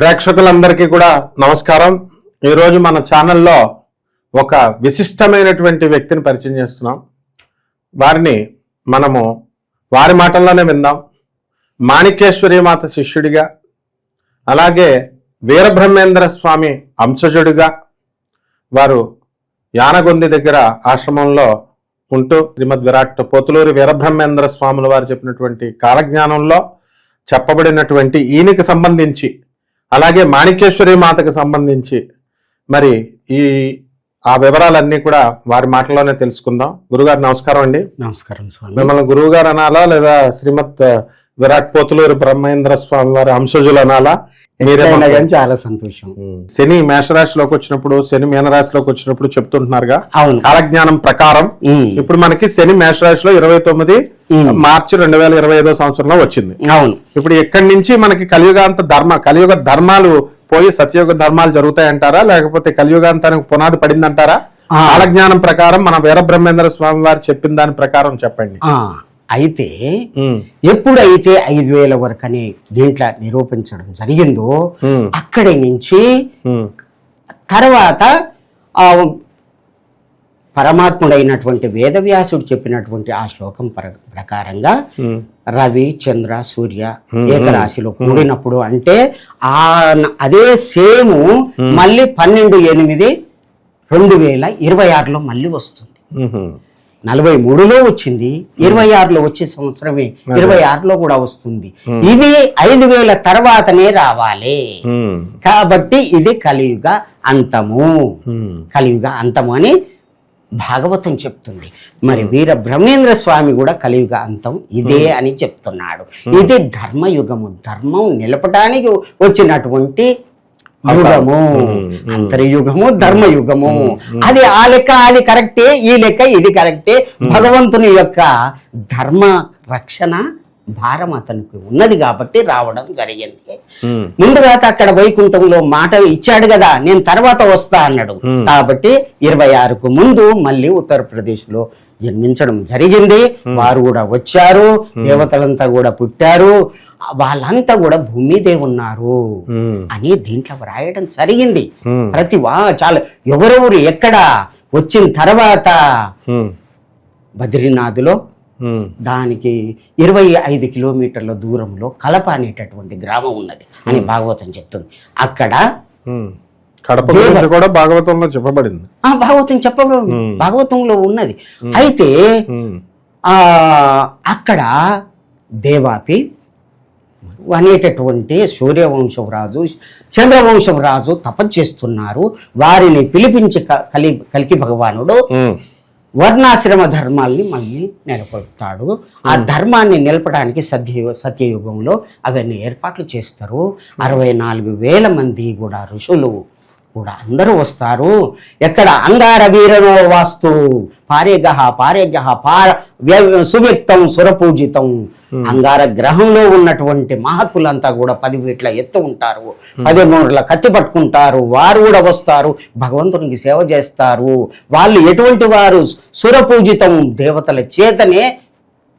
ప్రేక్షకులందరికీ కూడా నమస్కారం. ఈరోజు మన ఛానల్లో ఒక విశిష్టమైనటువంటి వ్యక్తిని పరిచయం చేస్తున్నాం. వారిని మనము వారి మాటల్లోనే విందాం. మాణిక్యేశ్వరి మాత శిష్యుడిగా అలాగే వీరబ్రహ్మేంద్ర స్వామి అంశజుడిగా వారు యానగొంది దగ్గర ఆశ్రమంలో ఉంటూ శ్రీమద్ విరాట్ పోతులూరి వీరబ్రహ్మేంద్ర స్వాముల వారు చెప్పినటువంటి కాలజ్ఞానంలో చెప్పబడినటువంటి ఈయనకి సంబంధించి అలాగే మాణిక్యేశ్వరి మాతకు సంబంధించి మరి ఈ ఆ వివరాలన్నీ కూడా వారి మాటల్లోనే తెలుసుకుందాం. గురుగారు నమస్కారం అండి. నమస్కారం మిమ్మల్ని గురువు గారు అనాలా లేదా శ్రీమద్ విరాట్ పోతులూరి బ్రహ్మేంద్ర స్వామి వారి అంశజులు అనాలా? కానీ చాలా సంతోషం. శని మేషరాశిలోకి వచ్చినప్పుడు శని మీనరాశిలోకి వచ్చినప్పుడు చెప్తుంటున్నారుగా? అవును. కాలజ్ఞానం ప్రకారం ఇప్పుడు మనకి శని మేషరాశిలో ఇరవై తొమ్మిది మార్చి రెండు వేల ఇరవై ఐదో సంవత్సరంలో వచ్చింది. అవును. ఇప్పుడు ఇక్కడి నుంచి మనకి కలియుగాంత ధర్మ కలియుగ ధర్మాలు పోయి సత్యయుగ ధర్మాలు జరుగుతాయంటారా? లేకపోతే కలియుగాంతానికి పునాది పడిందంటారా. కాలజ్ఞానం ప్రకారం మన వీరబ్రహ్మేంద్ర స్వామి వారు చెప్పిన దాని ప్రకారం చెప్పండి. అయితే ఎప్పుడైతే ఐదు వేల వరకు అని దీంట్లో నిరూపించడం జరిగిందో అక్కడి నుంచి తర్వాత ఆ పరమాత్ముడైనటువంటి వేదవ్యాసుడు చెప్పినటువంటి ఆ శ్లోకం ప్ర- ప్రకారంగా రవి చంద్ర సూర్య ఏకరాశిలో కూడినప్పుడు అంటే ఆ అదే సేము మళ్ళీ పన్నెండు ఎనిమిది రెండు వేల ఇరవై ఆరులో మళ్ళీ వస్తుంది. నలభై మూడులో వచ్చింది ఇరవై ఆరులో వచ్చే సంవత్సరమే ఇరవై ఆరులో కూడా వస్తుంది. ఇది ఐదు వేల తర్వాతనే రావాలి. కాబట్టి ఇది కలియుగ అంతము. కలియుగ అంతము అని భాగవతం చెప్తుంది. మరి వీర బ్రహ్మేంద్ర స్వామి కూడా కలియుగ అంతం ఇదే అని చెప్తున్నాడు. ఇది ధర్మయుగము. ధర్మం నిలపడానికి వచ్చినటువంటి యుగము అంతర్యుగము ధర్మయుగము. అది ఆ లెక్క అది కరెక్టే ఈ లెక్క ఇది కరెక్టే. భగవంతుని యొక్క ధర్మ రక్షణ భారం అతనికి ఉన్నది కాబట్టి రావడం జరిగింది. ముందుగా అక్కడ వైకుంఠంలో మాట ఇచ్చాడు కదా నేను తర్వాత వస్తా అన్నాడు. కాబట్టి ఇరవై ఆరుకు ముందు మళ్ళీ ఉత్తరప్రదేశ్లో జన్మించడం జరిగింది. వారు కూడా వచ్చారు దేవతలంతా కూడా పుట్టారు. వాళ్ళంతా కూడా భూమి మీదే ఉన్నారు అని దీంట్లో వ్రాయడం జరిగింది. ప్రతి వా చాలా ఎవరెవరు ఎక్కడ వచ్చిన తర్వాత బద్రీనాథ్లో దానికి ఇరవై ఐదు కిలోమీటర్ల దూరంలో కలప అనేటటువంటి గ్రామం ఉన్నది అని భాగవతం చెప్తుంది. అక్కడ. కడప కూడా భాగవతంలో చెప్పబడింది. ఆ భాగవతం చెప్పడం భాగవతంలో ఉన్నది. అయితే ఆ అక్కడ దేవాపి అనేటటువంటి సూర్యవంశం రాజు చంద్రవంశం రాజు తపస్సు చేస్తున్నారు. వారిని పిలిపించి కలి కలికి భగవానుడు వర్ణాశ్రమ ధర్మాల్ని మళ్ళీ నెలకొల్పుతాడు. ఆ ధర్మాన్ని నిలపడానికి సత్య సత్యయుగంలో అవన్నీ ఏర్పాట్లు చేస్తారు. అరవై నాలుగు వేల మంది కూడా ఋషులు కూడా అందరూ వస్తారు. ఎక్కడ? అంగార వీరనో వాస్తు. పారేగహ పారేగహ పార వ్య- సువ్యక్తం సురపూజితం. అంగార గ్రహంలో ఉన్నటువంటి మహత్తులంతా కూడా పది ఫీట్ల ఎత్తు ఉంటారు. పది మూడుల కత్తి పట్టుకుంటారు. వారు కూడా వస్తారు. భగవంతునికి సేవ చేస్తారు. వాళ్ళు ఎటువంటి వారు? సురపూజితం దేవతల చేతనే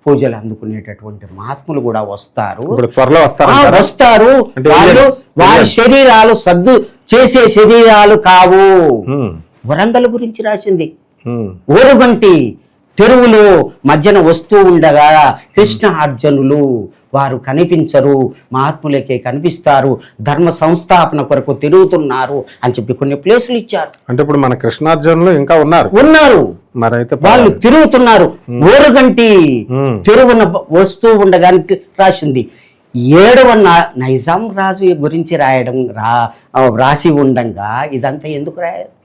పూజలు అందుకునేటటువంటి మహాత్ములు కూడా వస్తారు. త్వరలో వస్తారా. వస్తారు వాళ్ళు వారి. శరీరాలు సద్దు చేసే శరీరాలు కావు. వరంగల్ గురించి రాసింది. ఉమ్, ఓరుగంటి తెరువులో మధ్యన వస్తూ ఉండగా కృష్ణ అర్జునులు వారు కనిపించరు మహాత్ములకే కనిపిస్తారు ధర్మ సంస్థాపన కొరకు తిరుగుతున్నారు అని చెప్పి కొన్ని ప్లేసులు ఇచ్చారు. అంటే ఇప్పుడు మన కృష్ణార్జునులు ఇంకా ఉన్నారు. ఉన్నారు. మరైతే వాళ్ళు తిరుగుతున్నారు. ఓరుగంటి తెరుగున వస్తూ ఉండగానికి రాసింది. ఏడవ నైజాం రాజు గురించి రాయడం రా రాసి ఉండంగా ఇదంతా ఎందుకు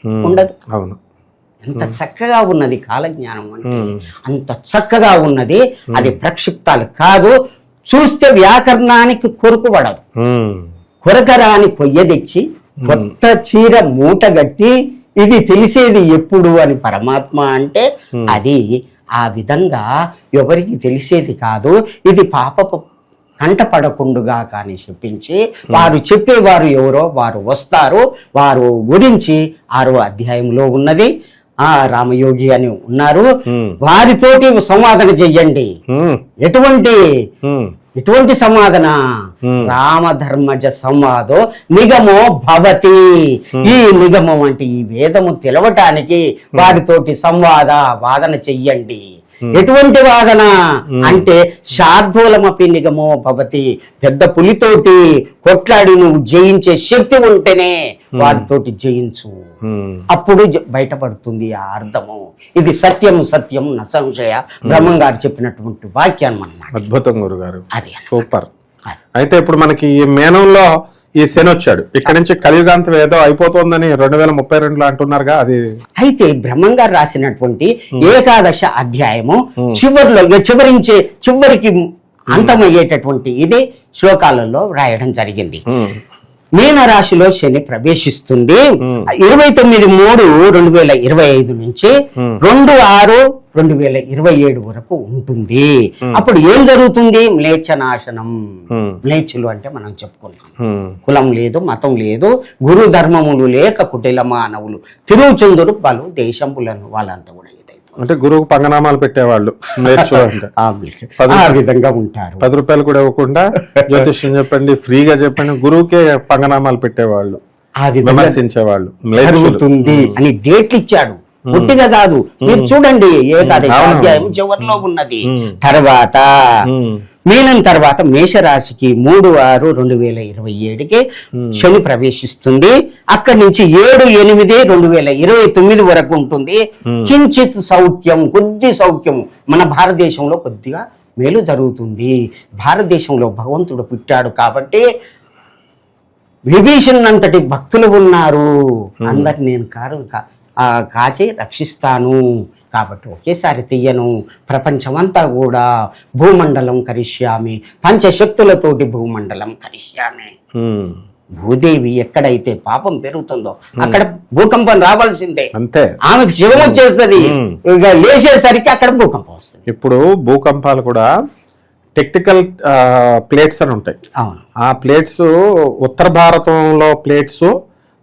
ఉమ్, ఉండదు. అవును. ఎంత చక్కగా ఉన్నది కాలజ్ఞానం అంటే. అంత చక్కగా ఉన్నది. అది ప్రక్షిప్తాలు కాదు. చూస్తే వ్యాకరణానికి కొరుకుపడదు ఉమ్, కొరకరాని కొయ్య తెచ్చి కొత్త చీర మూట గట్టి ఇది తెలిసేది ఎప్పుడు అని పరమాత్మ అంటే అది ఆ విధంగా ఎవరికి తెలిసేది కాదు. ఇది పాపపు కంట పడకుండుగా కానీ చెప్పించి వారు చెప్పేవారు ఎవరో వారు వస్తారు. వారు గురించి ఆరో అధ్యాయంలో ఉన్నది. ఆ రామయోగి అని ఉన్నారు. ఉమ్, వారితోటి సంవాదన చెయ్యండి. ఎటువంటి ఎటువంటి సమాధన? రామధర్మజ సంవాదో నిగమో భవతి. ఈ నిగమం అంటే ఈ వేదము తెలవటానికి వారితోటి సంవాద వాదన చెయ్యండి. ఎటువంటి వాదన? అంటే శార్దూలమపి నిగమో భవతి. పెద్ద పులితోటి కొట్లాడి నువ్వు జయించే శక్తి ఉంటేనే వారితోటి జయించు. అప్పుడు బయటపడుతుంది ఆ అర్థము. ఇది సత్యం సత్యం న సంశయ. బ్రహ్మం గారు చెప్పినటువంటి వాక్యాన్ని అన్నమాట అద్భుతం గురుగారు. అది సూపర్. అయితే ఇప్పుడు మనకి ఈ మేనంలో ఈ శని వచ్చాడు. ఇక్కడ నుంచి కలియుగాంతం ఏదో అయిపోతుందని రెండు వేల ముప్పై రెండులో అంటున్నారుగా అది అయితే బ్రహ్మం గారు రాసినటువంటి ఏకాదశ అధ్యాయము చివరిలో చివరించే చివరికి అంతమయ్యేటటువంటి ఇది శ్లోకాలలో రాయడం జరిగింది. మీన రాశిలో శని ప్రవేశిస్తుంది. ఇరవై తొమ్మిది మూడు రెండు వేల ఇరవై ఐదు నుంచి రెండు ఆరు రెండు వేల ఇరవై ఏడు వరకు ఉంటుంది. అప్పుడు ఏం జరుగుతుంది? మ్లేచ్ఛనాశనం. ఉమ్, మ్లేచ్చులు అంటే మనం చెప్పుకున్నాం కులం లేదు మతం లేదు గురు ధర్మములు లేక కుటిల మానవులు తిరుగుచందురు పలు దేశంపులను వాళ్ళంతా కూడా. అంటే గురువుకు పంగనామాలు పెట్టేవాళ్ళు నేర్చు అంటే ఆ మ్లేచ్ఛ- ఆ విధంగా ఉంటారు. పది రూపాయలు కూడా ఇవ్వకుండా జ్యోతిష్యం చెప్పండి ఫ్రీగా చెప్పండి గురువుకే పంగనామాలు పెట్టేవాళ్ళు విమర్శించేవాళ్ళు. జరుగుతుంది అని డేట్లు ఇచ్చాడు పుట్టిగా కాదు. మీరు చూడండి ఏకాదశి. అధ్యాయం చివరిలో ఉన్నది. తర్వాత మీనం తర్వాత మేషరాశికి మూడు ఆరు రెండు వేల ఇరవై ఏడుకి శని ప్రవేశిస్తుంది. అక్కడి నుంచి ఏడు ఎనిమిది రెండు వేల ఇరవై తొమ్మిది వరకు ఉంటుంది. కించిత్ సౌఖ్యం కొద్ది సౌఖ్యం మన భారతదేశంలో కొద్దిగా మేలు జరుగుతుంది. భారతదేశంలో భగవంతుడు పుట్టాడు కాబట్టి విభీషణ్ అంతటి భక్తులు ఉన్నారు. అందరు నేను కారు కాచి రక్షిస్తాను. కాబట్టి ఒకేసారి తీయను. ప్రపంచమంతా కూడా భూమండలం కరిష్యామి. పంచశక్తులతోటి భూమండలం కరిష్యామి. భూదేవి ఎక్కడైతే పాపం పెరుగుతుందో అక్కడ భూకంపం రావాల్సిందే. అంతే. ఆమెకు శివం వచ్చేస్తుంది. ఇక లేచేసరికి అక్కడ భూకంపం వస్తుంది. ఇప్పుడు భూకంపాలు కూడా టెక్నికల్ ప్లేట్స్ అని ఉంటాయి. ఆ ప్లేట్స్ ఉత్తర భారతంలో ప్లేట్స్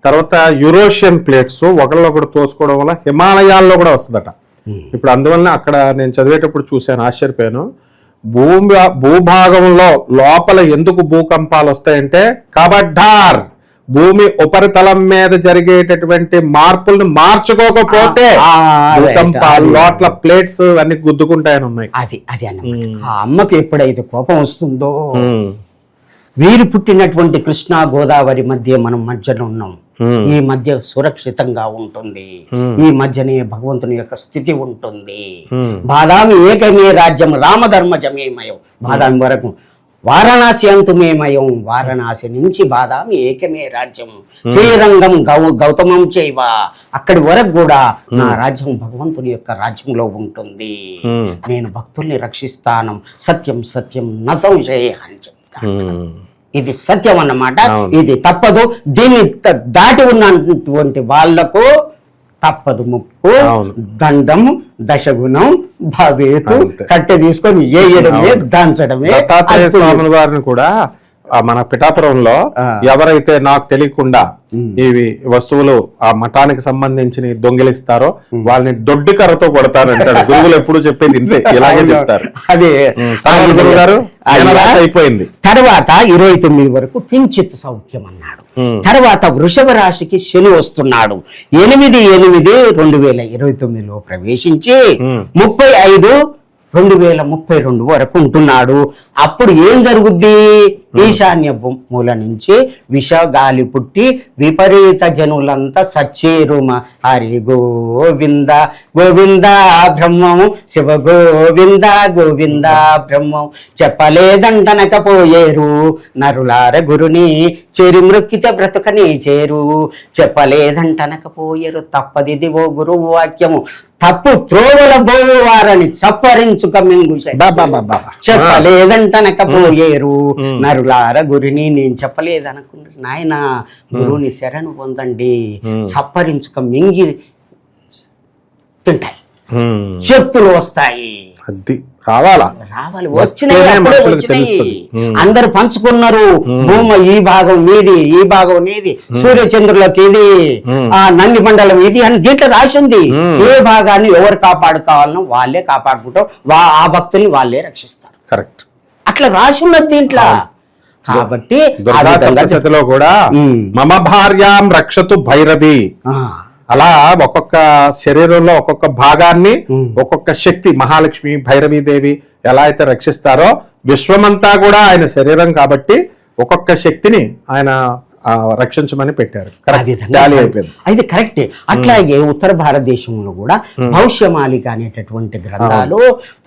తర్వాత యూరోషియన్ ప్లేట్స్ ఒకళ్ళొకడు తోసుకోవడం వల్ల హిమాలయాల్లో కూడా వస్తుందట. ఇప్పుడు అందువల్ల అక్కడ నేను చదివేటప్పుడు చూశాను ఆశ్చర్యపోయాను. భూమి భూభాగంలో లోపల ఎందుకు భూకంపాలు వస్తాయంటే కబడ్డార్. భూమి ఉపరితలం మీద జరిగేటటువంటి మార్పుల్ని మార్చుకోకపోతే. భూకంపాలు లోట్ల ప్లేట్స్ అన్ని గుద్దుకుంటాయని ఉన్నాయి. అది అది అన్నమాట. ఆ అమ్మకు ఎప్పుడైతే కోపం వస్తుందో ఉమ్, వీరు పుట్టినటువంటి కృష్ణా గోదావరి మధ్య మనం మధ్యలో ఉన్నాం. ఈ మధ్య సురక్షితంగా ఉంటుంది. ఈ మధ్యనే భగవంతుని యొక్క స్థితి ఉంటుంది. బాదామి ఏకమే రాజ్యం రామధర్మజమేమయం. బాదామి వరకు వారణాసి అంతుమేమయం. వారణాసి నుంచి బాదామి ఏకమే రాజ్యం శ్రీరంగం గౌ గౌతమం చేయవ. అక్కడి వరకు కూడా నా రాజ్యం భగవంతుని యొక్క రాజ్యంలో ఉంటుంది. నేను భక్తుల్ని రక్షిస్తాను. సత్యం సత్యం న సంశయ అని చెప్తాను ఉమ్. ఇది సత్యం అన్నమాట. ఇది తప్పదు. దీన్ని దాటి ఉన్నటువంటి వాళ్ళకు తప్పదు ముప్పు. దండం దశగుణం భవేతు. కట్టె తీసుకొని ఏయడమే దంచడమే స్వాముల వారిని కూడా మన పిఠాపురంలో. ఎవరైతే నాకు తెలియకుండా ఇవి వస్తువులు ఆ మఠానికి సంబంధించి దొంగిలిస్తారో వాళ్ళని దొడ్డి కర్రతో కొడతారంటాడు. గురువులు ఎప్పుడు చెప్పేది ఇంతే. ఇలాగే చెప్తారు. అదే. గారు? అయిపోయింది. తర్వాత ఇరవై తొమ్మిది వరకు కించిత్ సౌఖ్యం అన్నాడు. తర్వాత వృషభ రాశికి శని వస్తున్నాడు. ఎనిమిది ఎనిమిది రెండు వేల ఇరవై తొమ్మిదిలో ప్రవేశించి. ముప్పై ఐదు రెండు వేల ముప్పై రెండు వరకు ఉంటున్నాడు. అప్పుడు ఏం జరుగుద్ది? ఈశాన్య మూల నుంచి విష గాలి పుట్టి విపరీత జనులంతా సచ్చేరుమ హరి గోవింద గోవింద బ్రహ్మము శివ గోవింద గోవింద బ్రహ్మం చెప్పలేదంటనకపోయేరు నరులార గురుని చేరి మృక్కిత బ్రతుకని చేరు. చెప్పలేదంటనకపోయేరు తప్పదిది ఓ గురువు వాక్యము. తప్పు త్రోవల బోవు వారని చప్పరించుక మింగు బా, బా, నరులార గురిని నేను చెప్పలేదనుకున్న నాయన గురువుని శరణు పొందండి. చప్పరించుక మింగి తింటాయి. శక్తులు వస్తాయి. అది రావాలా? రావాలి. వచ్చినాయి. అందరు పంచుకున్నారు. భూమ ఈ భాగం నీది ఈ భాగం నీది సూర్య చంద్రులకు ఇది ఆ నంది మండలం ఇది అని దీంట్లో రాసి ఉంది ఏ భాగాన్ని ఎవరు కాపాడుకోవాలనో వాళ్ళే కాపాడుకుంటారు. వా ఆ భక్తుల్ని వాళ్ళే రక్షిస్తారు. కరెక్ట్. అట్లా రాసి ఉన్నది దీంట్లో కాబట్టి సప్తశతిలో కూడా. మమ భార్యాం రక్షతు భైరవి అలా ఒక్కొక్క శరీరంలో ఒక్కొక్క భాగాన్ని. ఒక్కొక్క శక్తి మహాలక్ష్మి భైరవీ దేవి ఎలా అయితే రక్షిస్తారో విశ్వమంతా కూడా ఆయన శరీరం కాబట్టి ఒక్కొక్క శక్తిని ఆయన రక్షించమని పెట్టారు. అయితే కరెక్టే అట్లాగే ఉత్తర భారతదేశంలో కూడా భవిష్యమాలిక అనేటటువంటి గ్రంథాలు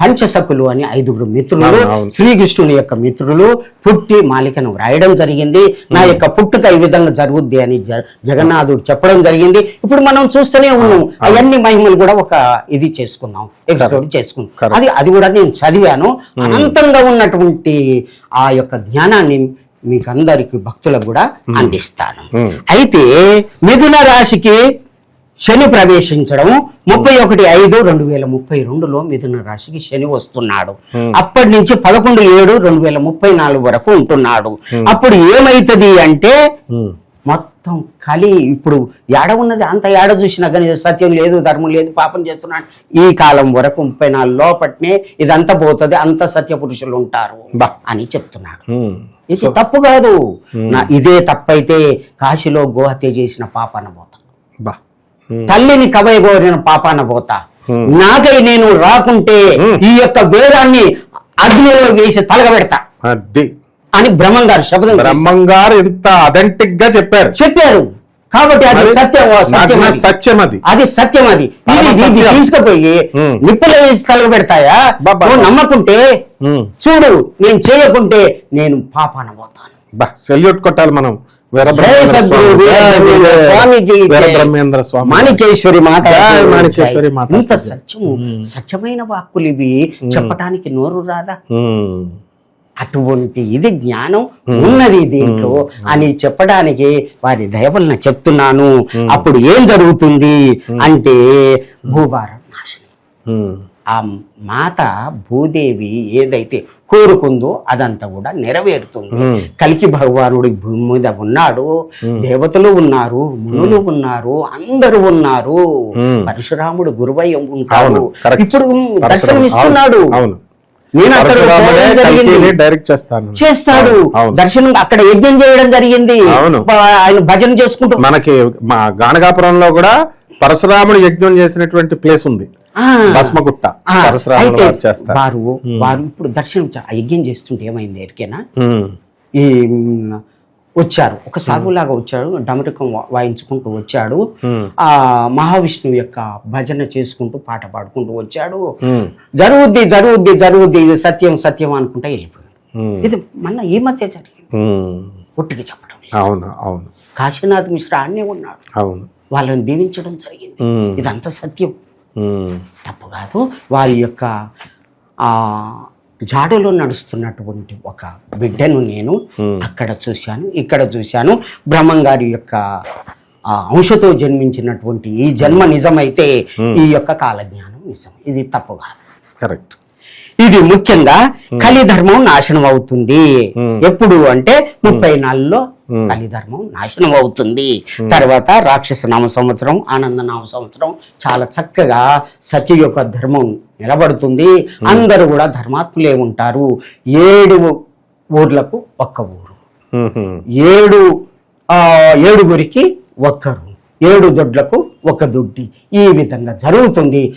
పంచసకులు అని ఐదుగురు మిత్రులు. శ్రీకృష్ణుని యొక్క మిత్రులు పుట్టి మాలికను వ్రాయడం జరిగింది. నా యొక్క పుట్టుక ఈ విధంగా జరుగుద్ది అని జగన్నాథుడు చెప్పడం జరిగింది. ఇప్పుడు మనం చూస్తూనే ఉన్నాం. అవన్నీ మహిమలు కూడా ఒక ఇది చేసుకున్నాం ఎపిసోడ్ చేసుకున్నాం. అది అది కూడా నేను చదివాను. అనంతంగా ఉన్నటువంటి ఆ యొక్క జ్ఞానాన్ని మీకు అందరికి భక్తులకు కూడా అందిస్తాను. అయితే మిథున రాశికి శని ప్రవేశించడం ముప్పై ఒకటి ఐదు రెండు వేల ముప్పై రెండులో మిథున రాశికి శని వస్తున్నాడు. అప్పటి నుంచి పదకొండు ఏడు రెండు వేల ముప్పై నాలుగు వరకు ఉంటున్నాడు. అప్పుడు ఏమైతది అంటే. మొత్తం కలి ఇప్పుడు ఏడ ఉన్నది? అంత ఏడ చూసినా కానీ సత్యం లేదు ధర్మం లేదు పాపం చేస్తున్నాడు. ఈ కాలం వరకు ముప్పై నాలుగు లోపట్నే ఇదంతా పోతుంది అంత సత్య పురుషులు ఉంటారు బా. అని చెప్తున్నాడు. ఇది తప్పు కాదు. నా ఇదే తప్పైతే కాశీలో గోహత్య చేసిన పాపాన పోతా. బా. తల్లిని కవయగోరిన పాపాన పోతా. నాకై నేను రాకుంటే ఈ యొక్క వేదాన్ని అగ్నిలో వేసి తలగబెడతా. అది. అని బ్రహ్మం గారు శబ్దం బ్రహ్మం గారు ఇంత అథెంటిక్గా చెప్పారు చెప్పారు కాబట్టి అది సత్యం సత్యం అది. సత్యం అది సత్యం అది ఇది సత్యం. తీసుకుపోయి. నిప్పులో వేసి తలగబెడతాయా. నువ్వు నమ్మకుంటే. చూడు నేను చేయకుంటే నేను పాపాన పోతాను సెల్యూట్ కొట్టాలి మనం వీరబ్రహ్మేంద్ర స్వామి. మాణికేశ్వరి మాత జయ మాణికేశ్వరి మాత. ఇంత సత్యము సత్యమైన వాక్కులు ఇవి చెప్పటానికి నోరు రాదా. అటువంటి ఇది జ్ఞానం ఉన్నది దీంట్లో అని చెప్పడానికి వారి దయ వలన చెప్తున్నాను అప్పుడు ఏం జరుగుతుంది అంటే భూభారం నాశనం. ఆ మాత భూదేవి ఏదైతే కోరుకుందో అదంతా కూడా నెరవేరుతుంది. కలికి భగవానుడు భూమి మీద ఉన్నాడు. దేవతలు ఉన్నారు మునులు ఉన్నారు అందరూ ఉన్నారు. పరశురాముడు గురువయ్య ఉంటాడు. అవును. ఇప్పుడు. దర్శనం ఇస్తున్నాడు డైరెక్ట్ చేస్తాను. చేస్తాడు. దర్శనం అక్కడ యజ్ఞం చేయడం జరిగింది. ఆయన భజన చేసుకుంటూ మనకి మా గానగాపురంలో కూడా పరశురాముడు యజ్ఞం చేసినటువంటి ప్లేస్ ఉంది. భస్మగుట్ట. పరశురాముడు వారు చేస్తారు. వారు వారు ఇప్పుడు దర్శనం యజ్ఞం చేస్తుంటే ఏమైంది ఎరికేనా. ఈ వచ్చారు. ఒక సాధువులాగా వచ్చాడు. డమరికం వాయించుకుంటూ వచ్చాడు. ఆ మహావిష్ణువు యొక్క భజన చేసుకుంటూ పాట పాడుకుంటూ వచ్చాడు. జరుగుద్ది జరుగుద్ది జరుగుద్ది ఇది సత్యం సత్యం అనుకుంటా వెళ్ళిపోయాడు. ఇది మొన్న ఈ మధ్య జరిగింది. ఉమ్. ఒట్టిగా చెప్పడం. అవును అవును. కాశీనాథ్ మిశ్రా అన్నే ఉన్నాడు. అవును. వాళ్ళని దీవించడం జరిగింది. ఇదంతా సత్యం. తప్పు కాదు. వారి యొక్క ఆ జాడలో నడుస్తున్నటువంటి ఒక బిడ్డను నేను అక్కడ చూశాను ఇక్కడ చూశాను. బ్రహ్మం గారి యొక్క ఆ అంశతో జన్మించినటువంటి ఈ జన్మ నిజమైతే ఈ యొక్క కాలజ్ఞానం నిజం. ఇది తప్పు కాదు. కరెక్ట్ ఇది ముఖ్యంగా కలిధర్మం నాశనం అవుతుంది. ఎప్పుడు అంటే ముప్పై నాలుగులో కలిధర్మం నాశనం అవుతుంది. తర్వాత రాక్షస నామ సంవత్సరం ఆనంద నామ సంవత్సరం చాలా చక్కగా సత్య యొక్క ధర్మం నిలబడుతుంది. అందరూ కూడా ధర్మాత్ములే ఉంటారు. ఏడు ఊర్లకు ఒక్క ఊరు. ఏడు ఆ ఏడుగురికి ఒక్కరు. ఏడు దొడ్లకు ఒక దొడ్డి. ఈ విధంగా జరుగుతుంది.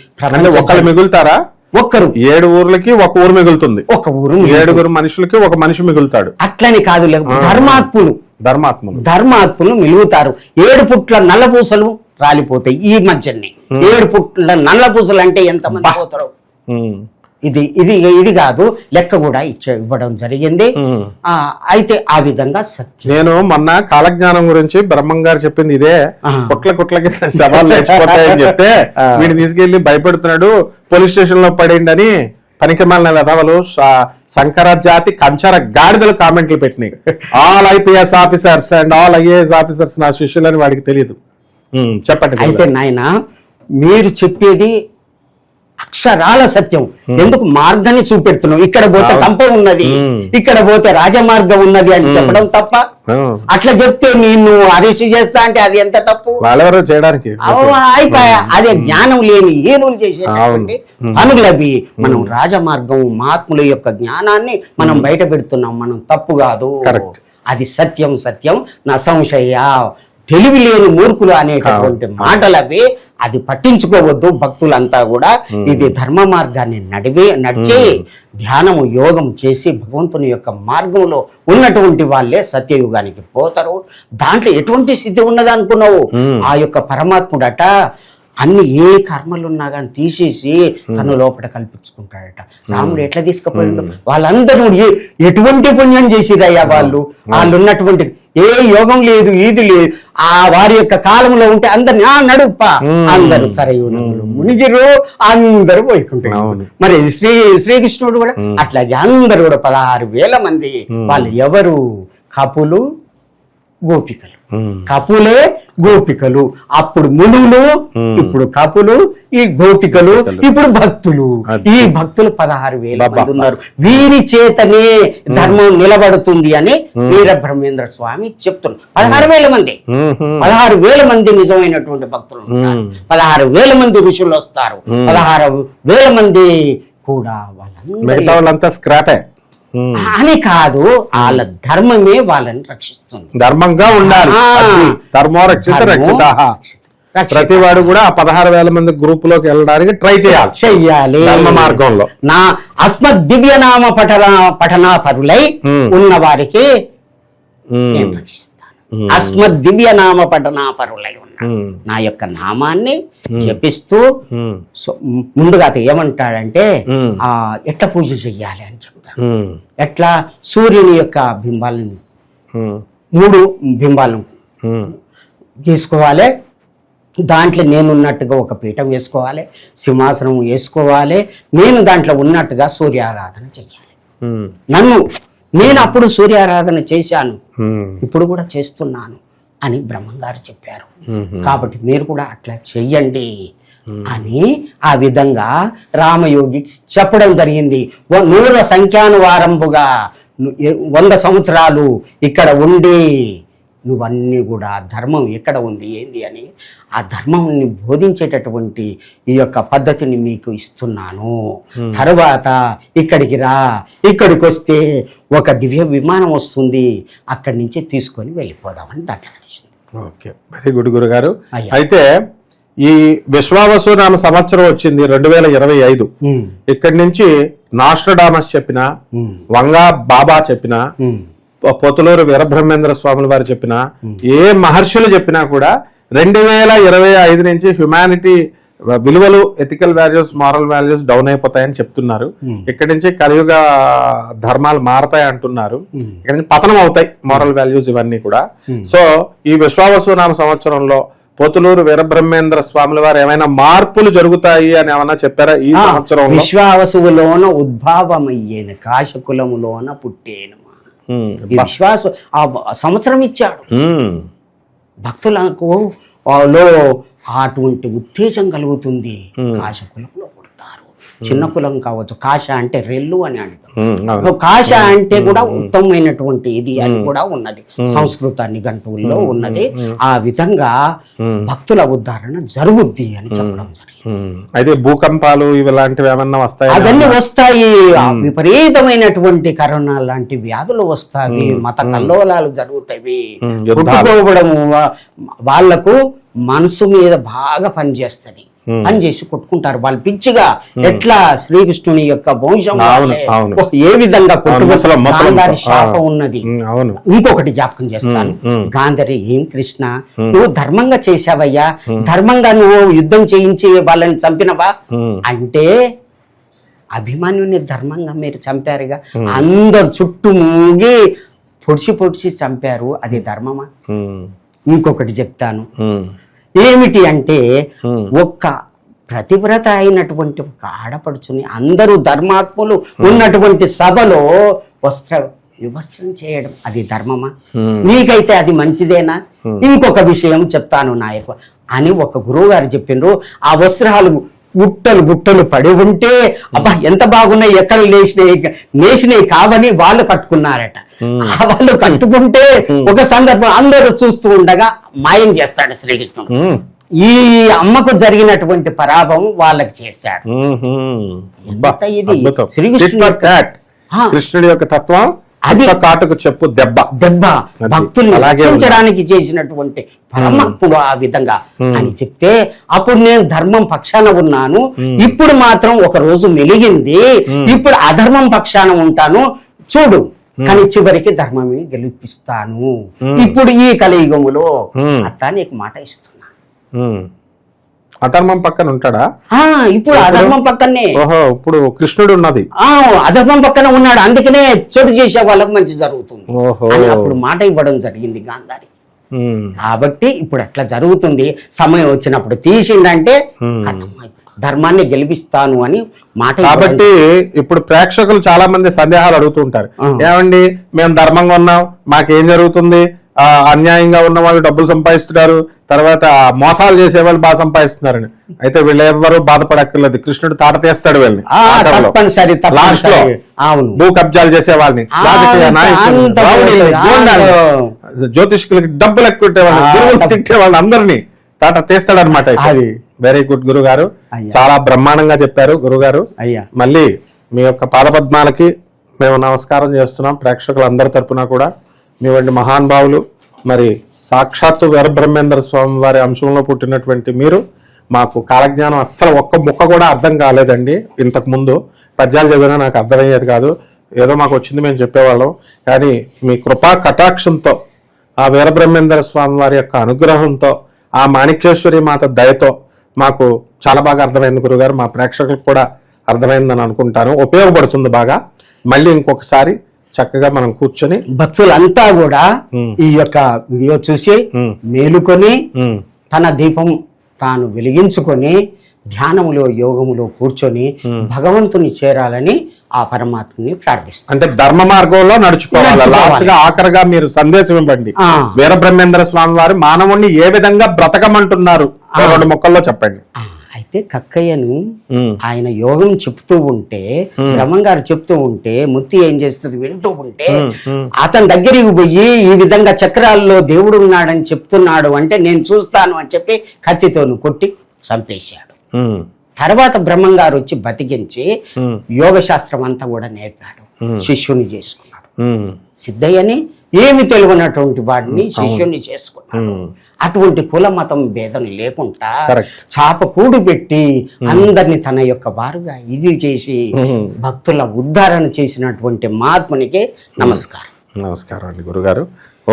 ఒకళ్ళు మిగులుతారా? ఒక్కరు. ఏడు ఊర్లకి ఒక ఊరు మిగులుతుంది. ఒక ఊరు ఏడుగురు మనుషులకి ఒక మనిషి మిగులుతాడు. అట్లని కాదు ధర్మాత్ములు. ధర్మాత్ములు. ధర్మాత్ములు మిలుగుతారు ఏడు పుట్ల నల్లపూసలు రాలిపోతాయి ఈ మధ్యనే. ఏడు పుట్ల నల్లపూసలు అంటే ఎంతమంది పోతారు. ఇది ఇది ఇది కాదు లెక్క కూడా ఇచ్చ ఇవ్వడం జరిగింది. అయితే ఆ విధంగా సత్యం. నేను మొన్న కాలజ్ఞానం గురించి బ్రహ్మం గారు చెప్పింది ఇదే. కుట్ల కుట్లకి సవాళ్ళు లేచిపోతాయని చెప్తే వీడిని తీసుకెళ్ళి భయపెడుతున్నాడు పోలీస్ స్టేషన్లో పడేయండి అని పనికి మాలిన వెధవలు స- శంకర జాతి కంచర గాడిదలు కామెంట్లు పెట్టినాయి. All IPS officers and all IAS officers నా శిష్యులని వాడికి తెలియదు చెప్పండి అయితే నాయన మీరు చెప్పేది అక్షరాల సత్యం. ఎందుకు మార్గాన్ని చూపెడుతున్నావు? ఇక్కడ పోతే కంప ఉన్నది. ఇక్కడ పోతే రాజమార్గం ఉన్నది అని చెప్పడం తప్ప. అట్లా చెప్తే నిన్ను అరెస్ట్ చేస్తా అంటే అది ఎంత తప్పు? వాళ్ళెవరో చేయడానికి? అదే జ్ఞానం లేని ఏనులు చేసేటటువంటి పనులు అవి మనం రాజమార్గం మహాత్ముల యొక్క జ్ఞానాన్ని మనం బయట పెడుతున్నాం. మనం తప్పు కాదు. అది సత్యం సత్యం. నా సంశయ. తెలివి లేని మూర్ఖులు అనేటటువంటి మాటలు అవి అది పట్టించుకోవద్దు. భక్తులంతా కూడా ఇది ధర్మ మార్గాన్ని నడివే నడిచి ధ్యానము యోగం చేసి భగవంతుని యొక్క మార్గంలో ఉన్నటువంటి వాళ్ళే సత్యయుగానికి పోతారు. దాంట్లో ఎటువంటి స్థితి ఉన్నది అనుకున్నావు? ఆ యొక్క పరమాత్ముడట అన్ని ఏ కర్మలు ఉన్నా కానీ తీసేసి తను లోపల కల్పించుకుంటాడట. రాముడు ఎట్లా తీసుకుపోయిండు? వాళ్ళందరూ ఎటువంటి పుణ్యం చేసిరయ్యా వాళ్ళు? వాళ్ళు ఉన్నటువంటి ఏ యోగం లేదు ఈది లేదు. ఆ వారి యొక్క కాలంలో ఉంటే అందరిని ఆ నడుప్ప. అందరూ సరయునములు మునిగిరు అందరూ పోయికుంటారు. మరి శ్రీ శ్రీకృష్ణుడు కూడా అట్లాగే అందరూ కూడా పదహారు వేల మంది. వాళ్ళు ఎవరు? కపులు గోపికలు. కపులే గోపికలు. అప్పుడు మునులు ఇప్పుడు కపులు ఈ గోపికలు ఇప్పుడు భక్తులు. ఈ భక్తులు పదహారు వేల. మంది ఉన్నారు. వీరి చేతనే ధర్మం నిలబడుతుంది అని వీర బ్రహ్మేంద్ర స్వామి చెప్తున్నారు. పదహారు వేల మంది. పదహారు వేల మంది నిజమైనటువంటి భక్తులు పదహారు వేల మంది ఋషులు వస్తారు. పదహారు వేల మంది కూడా వాళ్ళంతా స్క్రాపే. అని కాదు వాళ్ళ ధర్మమే వాళ్ళని రక్షిస్తుంది. ధర్మంగా ఉండాలి. ధర్మో రక్షిత రక్షిత. ప్రతి వాడు కూడా ఆ పదహారు వేల మంది గ్రూప్లోకి వెళ్ళడానికి ట్రై చేయాలి. చెయ్యాలి. ధర్మ మార్గంలో. నా అస్మద్ దివ్యనామ పఠన పఠనా పరులై. ఉన్న వారికి అస్మద్ దివ్యనామ పఠనా పరులై. నా యొక్క నామాన్ని జపిస్తూ ముందుగా ఏమంటాడంటే. ఆ ఎట్లా పూజ చెయ్యాలి అని చెప్తాడు. ఎట్లా సూర్యుని యొక్క బింబాలను. మూడు బింబాలను. తీసుకోవాలి దాంట్లో నేను ఉన్నట్టుగా ఒక పీఠం వేసుకోవాలి సింహాసనం వేసుకోవాలి నేను దాంట్లో ఉన్నట్టుగా సూర్యారాధన చెయ్యాలి. నన్ను నేను అప్పుడు సూర్యారాధన చేశాను. ఇప్పుడు కూడా చేస్తున్నాను అని బ్రహ్మంగారు చెప్పారు. కాబట్టి మీరు కూడా అట్లా చెయ్యండి అని ఆ విధంగా రామయోగి చెప్పడం జరిగింది నూర సంఖ్యానువారంభుగా వంద సంవత్సరాలు ఇక్కడ ఉండి నువ్వన్నీ కూడా ధర్మం ఎక్కడ ఉంది ఏంది అని ఆ ధర్మంని బోధించేటటువంటి ఈ యొక్క పద్ధతిని మీకు ఇస్తున్నాను. తరువాత ఇక్కడికి రా ఇక్కడికి వస్తే ఒక దివ్య విమానం వస్తుంది అక్కడి నుంచి తీసుకొని వెళ్ళిపోదామని దాంట్లో నడిచింది ఓకే వెరీ గుడ్ గురుగారు. అయితే ఈ విశ్వావసు నామ సంవత్సరం వచ్చింది రెండు వేల ఇరవై ఐదు. ఇక్కడి నుంచి నాస్ట్రడామస్ చెప్పిన వంగా బాబా చెప్పిన పొతులూరు వీరబ్రహ్మేంద్ర స్వాముల వారు చెప్పిన ఏ మహర్షులు చెప్పినా కూడా రెండు వేల ఇరవై ఐదు నుంచి హ్యుమానిటీ విలువలు ethical values moral values down అయిపోతాయని చెప్తున్నారు. ఇక్కడి నుంచి కలియుగ ధర్మాలు మారతాయి అంటున్నారు. ఇక్కడ నుంచి పతనం అవుతాయి మారల్ వాల్యూస్ ఇవన్నీ కూడా. సో ఈ విశ్వావసు నామ సంవత్సరంలో పోతులూరు వీరబ్రహ్మేంద్ర స్వాముల వారు ఏమైనా మార్పులు జరుగుతాయి అని ఏమన్నా చెప్పారా ఈ ఆ, సంవత్సరంలో? విశ్వావసువులోన ఉద్భావమయ్యేను కాశకులములోన పుట్టేను. విశ్వాస ఆ సంవత్సరం ఇచ్చాడు. భక్తులకు లో అటువంటి ఉత్తేజం కలుగుతుంది. కాశ కులంలో. పుడతారు చిన్న కులం కావచ్చు. కాశ అంటే రెల్లు అని అంటాం. కాశ అంటే కూడా ఉత్తమమైనటువంటి ఇది అని కూడా ఉన్నది. సంస్కృత నిఘంటువుల్లో ఉన్నది. ఆ విధంగా భక్తుల ఉద్ధారణ జరుగుద్ది అని చెప్పడం జరిగింది. అయితే భూకంపాలు ఇవి లాంటివి ఏమన్నా వస్తాయి? అవన్నీ వస్తాయి. విపరీతమైనటువంటి కరోనా లాంటి వ్యాధులు వస్తాయి. మత కల్లోలాలు జరుగుతాయి. కొట్టుకోవడము వా- వాళ్ళకు మనసు మీద బాగా పనిచేస్తది. పని చేసి కొట్టుకుంటారు. వాళ్ళు పిచ్చిగా ఎట్లా శ్రీకృష్ణుని యొక్క వంశం. ఏ విధంగా కొట్టుకో ముసలం, ముసలం. గాంధారి శాపం ఆ. ఉన్నది ఇంకొకటి జ్ఞాపకం చేస్తాను. ఉమ్. గాంధరి ఏం కృష్ణ? నువ్వు ధర్మంగా చేసావయ్యా ధర్మంగా నువ్వు యుద్ధం చేయించి వాళ్ళని చంపినవా? అంటే అభిమాన్యుని ధర్మంగా మీరు చంపారుగా. అందరు చుట్టూ మూగి పొడిచి పొడిచి చంపారు. అది ధర్మమా? ఇంకొకటి చెప్తాను. ఏమిటి అంటే. ఒక్క ప్రతివ్రత అయినటువంటి ఒక ఆడపడుచుని అందరూ ధర్మాత్ములు ఉన్నటువంటి సభలో వస్త్ర వివస్త్రం చేయడం అది ధర్మమా. నీకైతే అది మంచిదేనా? ఇంకొక విషయం చెప్తాను నాయకు. అని ఒక గురువు గారు చెప్పిండ్రు ఆ వస్త్రాలు గుట్టలు గుట్టలు పడి ఉంటే అబ్బా ఎంత బాగున్నాయి ఎక్కడ లేచినాయి నేసినాయి కావని వాళ్ళు కట్టుకున్నారట. ఆ వాళ్ళు కట్టుకుంటే ఒక సందర్భం అందరూ చూస్తూ ఉండగా మాయం చేస్తాడు శ్రీకృష్ణుడు. ఈ అమ్మకు జరిగినటువంటి పరాభవం వాళ్ళకి చేశాడు. శ్రీకృష్ణుడి. కృష్ణుడి యొక్క తత్వం అది- కాటుకు చెప్పు దెబ్బ. దెబ్బ. భక్తుల్ని రక్షించడానికి చేసినటువంటి పరమప్పుడు ఆ విధంగా అని చెప్తే అప్పుడు నేను ధర్మం పక్షాన ఉన్నాను. ఇప్పుడు మాత్రం ఒక రోజు మెలిగింది. ఇప్పుడు అధర్మం పక్షాన ఉంటాను. చూడు కానీ చివరికి ధర్మమే గెలిపిస్తాను. ఇప్పుడు ఈ కలియుగములో. అత్త నీకు మాట ఇస్తున్నా. అధర్మం పక్కన ఉంటాడా? ఇప్పుడు అధర్మం పక్కనే ఓహో ఇప్పుడు కృష్ణుడు ఉన్నది. అధర్మం పక్కన ఉన్నాడు. అందుకనే చెడు చేసే వాళ్ళకు మంచి జరుగుతుంది. అప్పుడు మాట ఇవ్వడం జరిగింది గాంధారి. కాబట్టి ఇప్పుడు అట్లా జరుగుతుంది. సమయం వచ్చినప్పుడు తీసిందంటే. ధర్మాన్ని గెలిపిస్తాను అని మాట కాబట్టి ఇప్పుడు ప్రేక్షకులు చాలా మంది సందేహాలు అడుగుతుంటారు. ఏమండి మేము ధర్మంగా ఉన్నాం మాకేం జరుగుతుంది? అన్యాయంగా ఉన్న వాళ్ళు డబ్బులు సంపాదిస్తున్నారు. తర్వాత మోసాలు చేసే వాళ్ళు బాగా సంపాదిస్తున్నారని. అయితే వీళ్ళు ఎవరు బాధపడక్కర్లేదు. కృష్ణుడు తాట తీస్తాడు వీళ్ళని. లాస్ట్లో అవును. భూ కబ్జాలు చేసే వాళ్ళని. జ్యోతిష్కులకి డబ్బులు ఎక్కువ. తిట్టే వాళ్ళని అందరినీ. తాట తీస్తాడు అనమాట అది. వెరీ గుడ్ గురుగారు. అయ్యా. చాలా బ్రహ్మాండంగా చెప్పారు గురుగారు. అయ్యా. మళ్ళీ మీ యొక్క పాదపద్మాలకి మేము నమస్కారం చేస్తున్నాం ప్రేక్షకులందరి తరపున కూడా. మీ వంటి మహానుభావులు మరి సాక్షాత్తు వీరబ్రహ్మేంద్ర స్వామి వారి అంశంలో పుట్టినటువంటి మీరు మాకు కాలజ్ఞానం అస్సలు ఒక్క ముక్క కూడా అర్థం కాలేదండి. ఇంతకు ముందు పద్యాలు చదివినా నాకు అర్థమయ్యేది కాదు. ఏదో మాకు వచ్చింది మేము చెప్పేవాళ్ళం. కానీ మీ కృపా కటాక్షంతో ఆ వీరబ్రహ్మేంద్ర స్వామి వారి యొక్క అనుగ్రహంతో ఆ మాణిక్యేశ్వరి మాత దయతో మాకు చాలా బాగా అర్థమైంది గురుగారు. మా ప్రేక్షకులకు కూడా అర్థమైందని అనుకుంటాను. ఉపయోగపడుతుంది బాగా. మళ్ళీ ఇంకొకసారి చక్కగా మనం కూర్చొని భక్తులంతా కూడా Hmm. ఈ యొక్క వీడియో చూసి Hmm. మేలుకొని ఉమ్, తన దీపం తాను వెలిగించుకొని ధ్యానములో యోగములో కూర్చొని భగవంతుని చేరాలని ఆ పరమాత్మని ప్రార్థిస్తాను అంటే ధర్మ మార్గంలో నడుచుకోవాలి. నడుచుకోవాలి. లాస్ట్గా ఆఖరిగా మీరు సందేశం ఇవ్వండి. వీరబ్రహ్మేంద్ర స్వామి వారు మానవుణ్ణి ఏ విధంగా బ్రతకమంటున్నారు? రెండు మొక్కల్లో చెప్పండి. అయితే కక్కయ్యను ఆయన యోగం చెప్తూ ఉంటే బ్రహ్మం గారు చెప్తూ ఉంటే ముత్తి ఏం చేస్తుంది వింటూ ఉంటే అతని దగ్గరికి పోయి ఈ విధంగా చక్రాల్లో దేవుడు ఉన్నాడని చెప్తున్నాడు అంటే నేను చూస్తాను అని చెప్పి కత్తితోను కొట్టి చంపేశాడు. తర్వాత బ్రహ్మం గారు వచ్చి బతికించి యోగ శాస్త్రం అంతా కూడా నేర్పాడు. శిష్యుని చేసుకున్నాడు ఉమ్, సిద్ధయ్యని ఏమి తెలియనటువంటి వాడిని శిష్యుని చేసుకున్నాడు. అటువంటి కుల మతం భేదం లేకుండా. చాప కూడు పెట్టి అందరిని తన యొక్క వారుగా ఇది చేసి. భక్తుల ఉద్ధారణ చేసినటువంటి మహాత్మునికి నమస్కారం. నమస్కారం అండి గురుగారు.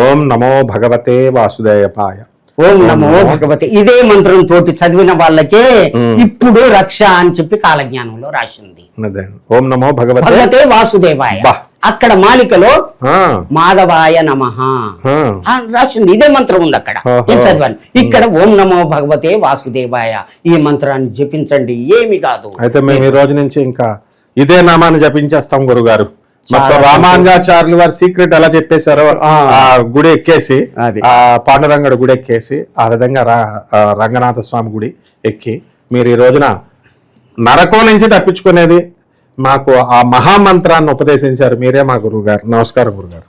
ఓం నమో భగవతే వాసుదేవపాయ ఓం నమో భగవతి. ఇదే మంత్రం తోటి చదివిన వాళ్ళకే ఇప్పుడు రక్ష అని చెప్పి కాలజ్ఞానంలో రాసింది. ఓం నమో భగవతే వాసుదేవాయ. అక్కడ మాలికలో మాధవాయ నమః. రాసింది ఇదే మంత్రం ఉంది అక్కడ. ఓహో. నేను చదివాను? ఇక్కడ ఓం నమో భగవతే వాసుదేవాయ. ఈ మంత్రాన్ని జపించండి ఏమి కాదు. అయితే మేము ఈ రోజు నుంచి ఇంకా ఇదే నామాన్ని జపించేస్తాం గురుగారు. రామానుజాచార్యులు వారి సీక్రెట్ ఎలా చెప్పేశారో ఆ. గుడి ఎక్కేసి అది. ఆ పాండురంగడు గుడి ఎక్కేసి ఆ విధంగా రంగనాథ స్వామి గుడి ఎక్కి మీరు ఈ రోజున నరకం నుంచి తప్పించుకునేది మాకు ఆ మహామంత్రాన్ని ఉపదేశించారు మీరే మా గురువు గారు నమస్కారం గురుగారు